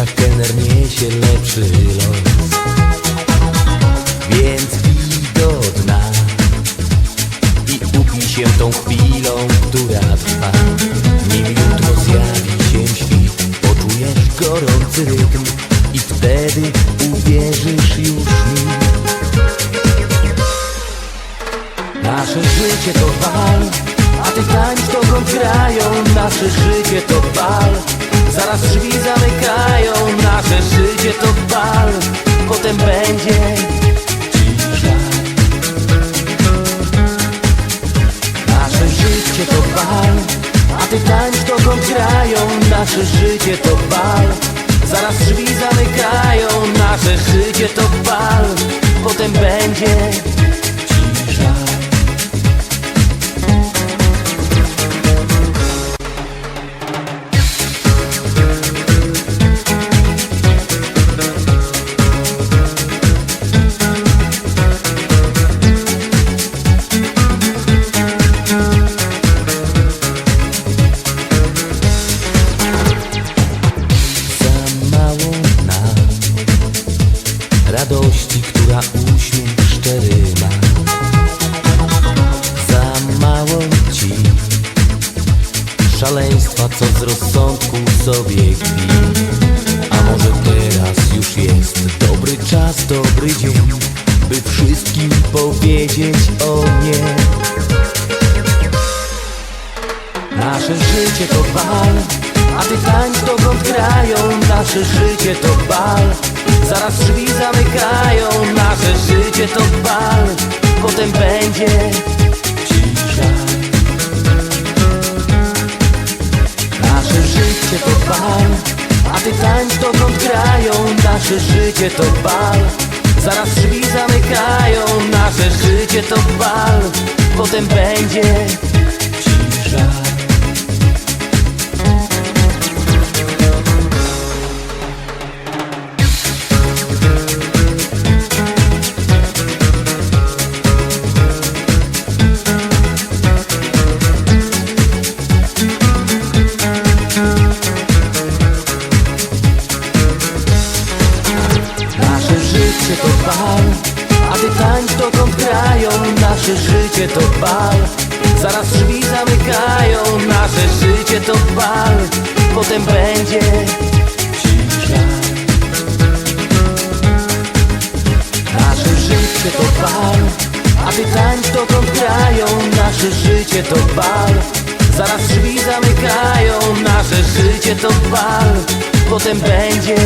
oczach kener niesie lepszy los. Więc pij do dna I upij się tą chwilą, która trwa. Nim jutro zjawi się świt. Poczujesz gorący rytm. I wtedy uwierzysz już mi. Nasze życie to bal A ty tańcz dokąd grają. Nasze życie to bal Zaraz drzwi zamykają Nasze życie to bal. Potem będzie cisza. Nasze życie to bal A ty tańcz dokąd grają. Nasze życie to bal. Zaraz drzwi zamykają Nasze życie to bal. Potem będzie Radości, która uśmiech szczery ma. Za mało ci Szaleństwa, co z rozsądku sobie kpi A może teraz już jest dobry czas, dobry dzień By wszystkim powiedzieć o nie Nasze życie to bal, a ty tańcz dokąd grają Nasze życie to bal, zaraz drzwi zamykają Nasze życie to bal, potem będzie cisza. Nasze życie to bal, a ty tańcz dokąd grają. Nasze życie to bal, zaraz drzwi zamykają Nasze życie to bal, potem będzie cisza bal, a ty tańcz dokąd grają Nasze życie to bal, zaraz drzwi zamykają Nasze życie to bal, potem będzie cisza. Nasze życie to bal, a ty tańcz dokąd grają Nasze życie to bal, zaraz drzwi zamykają Nasze życie to bal, potem będzie